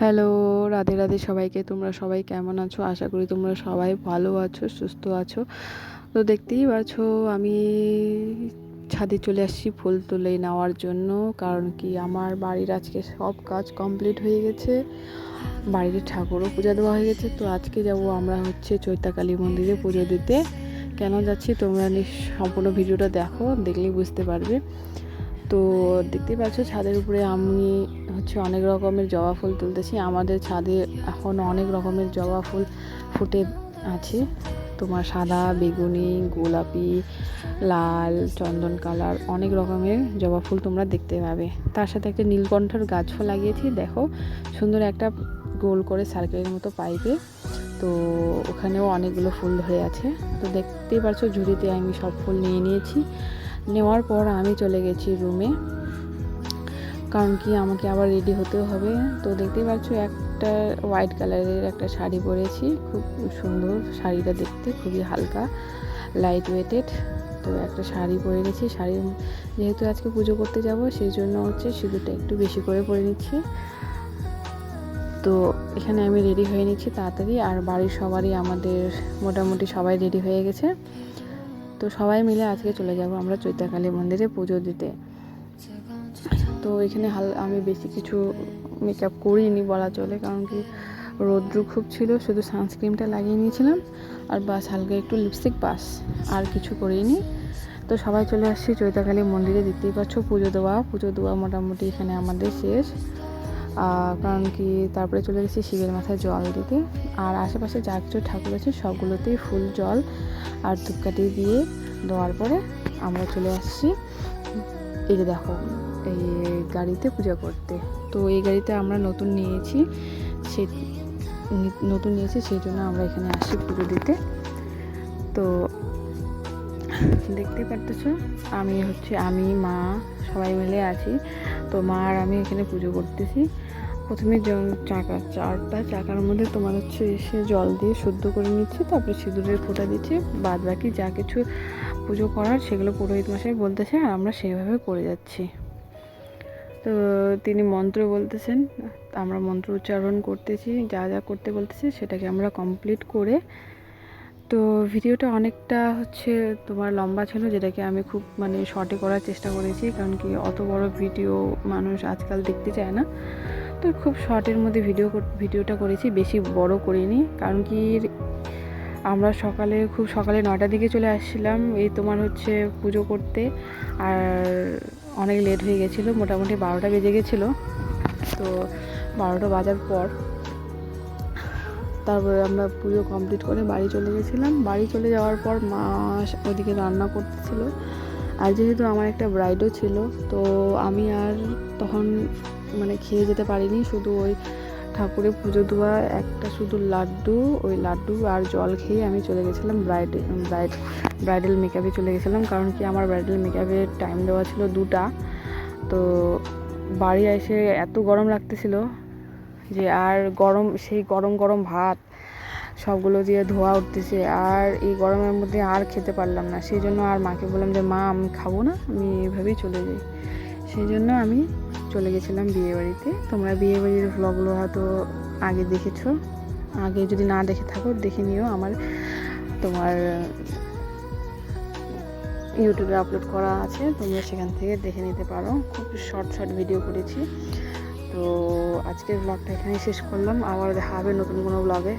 Hello Radhe Radhe সবাইকে। তোমরা সবাই কেমন আছো? আশা করি তোমরা সবাই ভালো আছো, সুস্থ আছো। তো দেখতেই পাচ্ছো আমি ছাদে চলে আসছি ফুল তুলে নেওয়ার জন্য। কারণ কি, আমার বাড়ির আজকে সব কাজ কমপ্লিট হয়ে গেছে। বাড়ির ঠাকুরও পূজা দেওয়া হয়ে গেছে। তো আজকে যাব আমরা হচ্ছে চৈতাকালী মন্দিরে পুজো দিতে। কেন যাচ্ছি, তোমরা সম্পূর্ণ ভিডিওটা দেখো, দেখলেই বুঝতে পারবে। তো দেখতেই পাচ্ছ ছাদের উপরে আমি হচ্ছে অনেক রকমের জবা ফুল তুলতেছি। আমাদের ছাদে এখন অনেক রকমের জবা ফুল ফুটে আছে। তোমার সাদা, বেগুনি, গোলাপি, লাল, চন্দন কালার অনেক রকমের জবা ফুল তোমরা দেখতে পাবে। তার সাথে একটা নীলকণ্ঠর গাছও লাগিয়েছি, দেখো। সুন্দর একটা গোল করে সার্কেলের মতো পাইপে তো ওখানেও অনেকগুলো ফুল হয়ে আছে। তো দেখতেই পাচ্ছ ঝুড়িতে আমি সব ফুল নিয়ে নিয়েছি। নেওয়ার পর আমি চলে গেছি রুমে। কারণ কি, আমাকে আবার রেডি হতে হবে। তো দেখতেই পাচ্ছ, একটা হোয়াইট কালারের একটা শাড়ি পরেছি। খুব সুন্দর শাড়িটা দেখতে, খুবই হালকা লাইট ওয়েটেড তো একটা শাড়ি পরে নিচ্ছি। শাড়ি যেহেতু আজকে পুজো করতে যাব, সেই জন্য হচ্ছে সিঁদুরটা একটু বেশি করে পরে নিচ্ছি। তো এখানে আমি রেডি হয়ে নিচ্ছি তাড়াতাড়ি। আর বাড়ির সবারই, আমাদের মোটামুটি সবাই রেডি হয়ে গেছে। তো সবাই মিলে আজকে চলে যাব আমরা চৈতাকালী মন্দিরে পুজো দিতে। তো এখানে হাল, আমি বেশি কিছু মেকআপ করিনি বলা চলে, কারণ কি রৌদ্র খুব ছিল, শুধু সানস্ক্রিনটা লাগিয়ে নিয়েছিলাম আর বাস হালকা একটু লিপস্টিক বাস, আর কিছু করিনি। তো সবাই চলে আসছি চৈতাকালী মন্দিরে, দেখতেই পাচ্ছ পুজো দেওয়া পুজো দেওয়া মোটামুটি এখানে আমাদের শেষ। কারণ কি, তারপরে চলে গেছি শিবের মাথায় জল দিতে। আর আশেপাশে যা কিছু ঠাকুর আছে, সবগুলোতেই ফুল জল আর ধূপকাঠি দিয়ে দেওয়ার পরে আমরা চলে আসছি। এই যে দেখো, এই গাড়িতে পূজা করতে। তো এই গাড়িতে আমরা নতুন নিয়েছি, সে নতুন নিয়েছি, সেই জন্য আমরা এখানে আসি পুজো দিতে। তো দেখতে পারতেছ? আমি হচ্ছে, আমি, মা, সবাই মিলে আছি। তো মা আর আমি এখানে পুজো করতেছি। প্রথমে চাকা, চারটা, চাকার মধ্যে তোমার হচ্ছে এসে জল দিয়ে শুদ্ধ করে নিচ্ছে, তারপরে সিঁদুরের ফোঁটা দিচ্ছে বাদ বাকি যা কিছু পুজো করার সেগুলো পুরোহিত মশাই বলতেছে আর আমরা সেভাবে করে যাচ্ছি। তো তিনি মন্ত্র বলতেছেন, আমরা মন্ত্র উচ্চারণ করতেছি, যা যা করতে বলতেছি সেটাকে আমরা কমপ্লিট করে তো ভিডিওটা অনেকটা হচ্ছে তোমার লম্বা ছিল, যেটাকে আমি খুব মানে শর্টে করার চেষ্টা করেছি, কারণ কি অত বড় ভিডিও মানুষ আজকাল দেখতে চায় না। তো খুব শর্টের মধ্যে ভিডিও ভিডিওটা করেছি, বেশি বড় করিনি, কারণ কি আমরা সকালে, খুব সকালে নটার দিকে চলে আসছিলাম, এই তোমার হচ্ছে পুজো করতে, আর অনেক লেট হয়ে গেছিল, মোটামুটি বারোটা বেজে গেছিল। তো বারোটা বাজার পর তারপরে আমরা পুজো কমপ্লিট করে বাড়ি চলে গেছিলাম। বাড়ি চলে যাওয়ার পর মা ওদিকে রান্না করতেছিল। আর যেহেতু আমার একটা ব্রাইডও ছিল, তো আমি আর তখন মানে খেয়ে যেতে পারিনি। শুধু ওই ঠাকুরের পুজো দেওয়া একটা শুধু লাড্ডু, ওই লাড্ডু আর জল খেয়ে আমি চলে গেছিলাম ব্রাইড ব্রাইড ব্রাইডাল মেকআপে চলে গেছিলাম। কারণ কি আমার ব্রাইডাল মেকআপের টাইম দেওয়া ছিল দুটা। তো বাড়ি এসে এত গরম লাগতেছিল যে আর গরম, সেই গরম গরম ভাত সবগুলো দিয়ে ধোয়া উঠতেছে। আর এই গরমের মধ্যে আর খেতে পারলাম না। সেই জন্য আর মাকে বললাম যে, মা, আমি খাব না, আমি এভাবেই চলে যাই। সেই জন্য আমি চলে গেছিলাম বিয়েবাড়িতে। তোমরা বিয়েবাড়ির ভ্লগগুলো হয়তো আগে দেখেছ। আগে যদি না দেখে থাকো, দেখে নিও আমার, তোমার ইউটিউবে আপলোড করা আছে। তোমরা সেখান থেকে দেখে নিতে পারো। খুব শর্ট শর্ট ভিডিও করেছি। তো আজকের ব্লগটা এখানেই শেষ করলাম। আবার দেখা হবে নতুন কোনো ব্লগে